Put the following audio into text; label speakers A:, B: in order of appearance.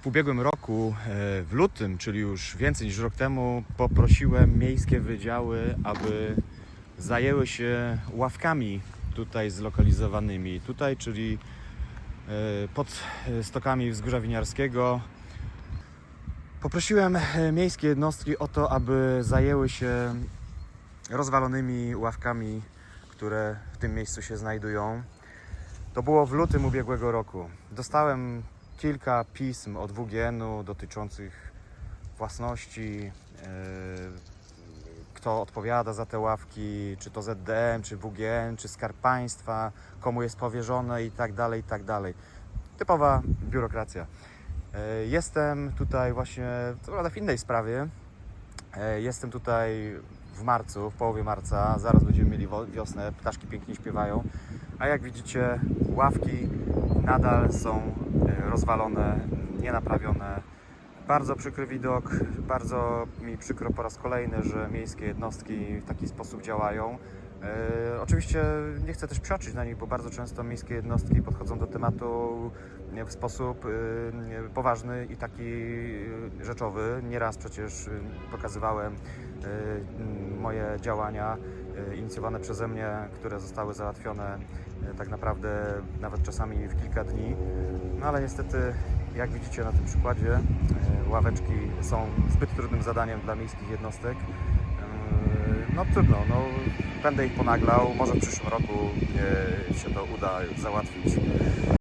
A: W ubiegłym roku, e, w lutym, czyli już więcej niż rok temu, poprosiłem miejskie wydziały, aby zajęły się ławkami tutaj zlokalizowanymi. Tutaj, czyli e, pod e, stokami Wzgórza Winiarskiego. Poprosiłem miejskie jednostki o to, aby zajęły się rozwalonymi ławkami, które w tym miejscu się znajdują. To było w lutym ubiegłego roku. Dostałem kilka pism od WGN-u dotyczących własności, e, kto odpowiada za te ławki, czy to ZDM, czy WGN, czy Skarb Państwa, komu jest powierzone i tak dalej, i tak dalej. Typowa biurokracja. E, Jestem tutaj właśnie, co prawda w innej sprawie, E, Jestem tutaj w marcu, w połowie marca. Zaraz będziemy mieli wiosnę, ptaszki pięknie śpiewają. A jak widzicie, ławki nadal są e, rozwalone, nienaprawione. Bardzo przykry widok, bardzo mi przykro po raz kolejny, że miejskie jednostki w taki sposób działają. E, oczywiście nie chcę też przeoczyć na nich, bo bardzo często miejskie jednostki podchodzą do tematu e, w sposób poważny i taki rzeczowy. Nieraz przecież pokazywałem moje działania inicjowane przeze mnie, które zostały załatwione e, tak naprawdę nawet czasami w kilka dni. No ale niestety, jak widzicie na tym przykładzie, e, ławeczki są zbyt trudnym zadaniem dla miejskich jednostek. E, No trudno, no, będę ich ponaglał, może w przyszłym roku e, się to uda załatwić.